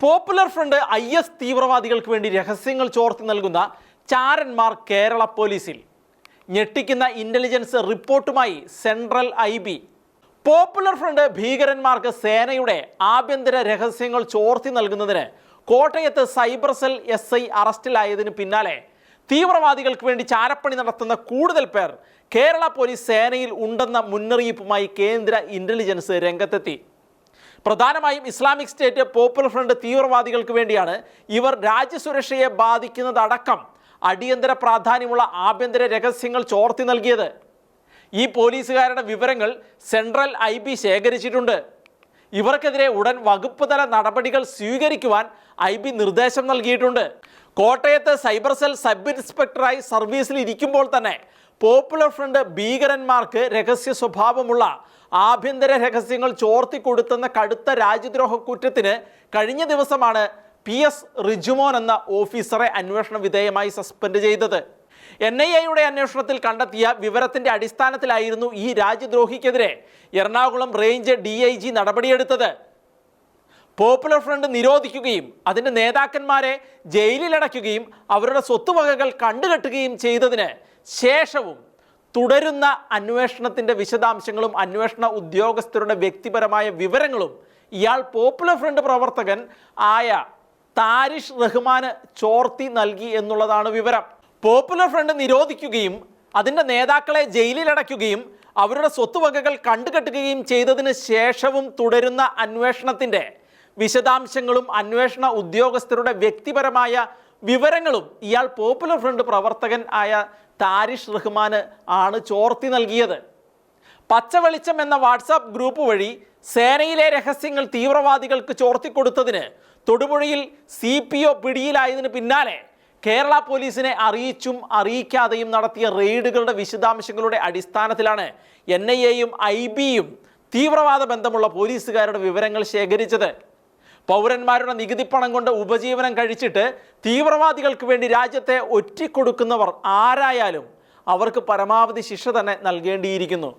Popular front I S തീവ്രവാദികൾക്ക് വേണ്ടി രഹസ്യങ്ങൾ ചോർത്തി നൽകുന്ന ചാരന്മാർ കേരള പോലീസിൽ. ഞെട്ടിക്കുന്ന intelligence റിപ്പോർട്ടുമായി central I B. Popular front ഭീകരന്മാർക്ക് സേനയുടെ ആഭ്യന്തര രഹസ്യങ്ങൾ ചോർത്തി നൽകുന്നതിന് കോട്ടയത്ത് സൈബർ സെൽ എസ് ഐ അറസ്റ്റിലായതിനു പിന്നാലെ തീവ്രവാദികൾക്ക് വേണ്ടി ചാരപ്പണി നടത്തുന്ന കൂടുതൽ പേർ കേരള പോലീസ് സേനയിൽ ഉണ്ടെന്ന മുന്നറിയിപ്പുമായി കേന്ദ്ര ഇന്റലിജൻസ് രംഗത്തെത്തി. പ്രധാനമായും ഇസ്ലാമിക് സ്റ്റേറ്റ് പോപ്പുലർ ഫ്രണ്ട് തീവ്രവാദികൾക്ക് വേണ്ടിയാണ് ഇവർ രാജ്യസുരക്ഷയെ ബാധിക്കുന്നതടക്കം അടിയന്തര പ്രാധാന്യമുള്ള ആഭ്യന്തര രഹസ്യങ്ങൾ ചോർത്തി നൽകിയത്. ഈ പോലീസുകാരുടെ വിവരങ്ങൾ സെൻട്രൽ ഐ ബി ശേഖരിച്ചിട്ടുണ്ട്. ഇവർക്കെതിരെ ഉടൻ വകുപ്പ് തല നടപടികൾ സ്വീകരിക്കുവാൻ ഐ ബി നിർദ്ദേശം നൽകിയിട്ടുണ്ട്. കോട്ടയത്ത് സൈബർ സെൽ സബ് ഇൻസ്പെക്ടറായി സർവീസിൽ ഇരിക്കുമ്പോൾ തന്നെ പോപ്പുലർ ഫ്രണ്ട് ഭീകരന്മാർക്ക് രഹസ്യ സ്വഭാവമുള്ള ആഭ്യന്തര രഹസ്യങ്ങൾ ചോർത്തി കൊടുത്തെന്ന കടുത്ത രാജ്യദ്രോഹ കുറ്റത്തിന് കഴിഞ്ഞ ദിവസമാണ് പി എസ് റിജുമോൻ എന്ന ഓഫീസറെ അന്വേഷണ വിധേയമായി സസ്പെൻഡ് ചെയ്തത്. എൻ ഐ എയുടെ അന്വേഷണത്തിൽ കണ്ടെത്തിയ വിവരത്തിന്റെ അടിസ്ഥാനത്തിലായിരുന്നു ഈ രാജ്യദ്രോഹിക്കെതിരെ Ernakulam range D I G നടപടിയെടുത്തത്. Popular front നിരോധിക്കുകയും അതിന്റെ നേതാക്കന്മാരെ ജയിലിലടയ്ക്കുകയും അവരുടെ സ്വത്തുവകകൾ കണ്ടുകെട്ടുകയും ചെയ്തതിന് ശേഷവും തുടരുന്ന അന്വേഷണത്തിന്റെ വിശദാംശങ്ങളും അന്വേഷണ ഉദ്യോഗസ്ഥരുടെ വ്യക്തിപരമായ വിവരങ്ങളും ഇയാൾ പോപ്പുലർ ഫ്രണ്ട് പ്രവർത്തകൻ ആയ താരിഷ് റഹ്മാന് ചോർത്തി നൽകി എന്നുള്ളതാണ് വിവരം. പോപ്പുലർ ഫ്രണ്ട് നിരോധിക്കുകയും അതിന്റെ നേതാക്കളെ ജയിലിലടയ്ക്കുകയും അവരുടെ സ്വത്തുവകകൾ കണ്ടുകെട്ടുകയും ചെയ്തതിന് ശേഷവും തുടരുന്ന അന്വേഷണത്തിന്റെ വിശദാംശങ്ങളും അന്വേഷണ ഉദ്യോഗസ്ഥരുടെ വ്യക്തിപരമായ വിവരങ്ങളും ഇയാൾ പോപ്പുലർ ഫ്രണ്ട് പ്രവർത്തകൻ ആയ താരിഷ് റഹ്മാന് ആണ് ചോർത്തി നൽകിയത്. പച്ചവെളിച്ചം എന്ന വാട്സാപ്പ് ഗ്രൂപ്പ് വഴി സേനയിലെ രഹസ്യങ്ങൾ തീവ്രവാദികൾക്ക് ചോർത്തിക്കൊടുത്തതിന് തൊടുപുഴയിൽ സി പി ഒ പിടിയിലായതിന് പിന്നാലെ കേരള പോലീസിനെ അറിയിച്ചും അറിയിക്കാതെയും നടത്തിയ റെയ്ഡുകളുടെ വിശദാംശങ്ങളുടെ അടിസ്ഥാനത്തിലാണ് എൻ ഐ എയും ഐ ബിയും തീവ്രവാദ ബന്ധമുള്ള പോലീസുകാരുടെ വിവരങ്ങൾ ശേഖരിച്ചത്. പൗരന്മാരുടെ നികുതി പണം കൊണ്ട് ഉപജീവനം കഴിച്ചിട്ട് തീവ്രവാദികൾക്ക് വേണ്ടി രാജ്യത്തെ ഒറ്റിക്കൊടുക്കുന്നവർ ആരായാലും അവർക്ക് പരമാവധി ശിക്ഷ തന്നെ നൽകേണ്ടിയിരിക്കുന്നു.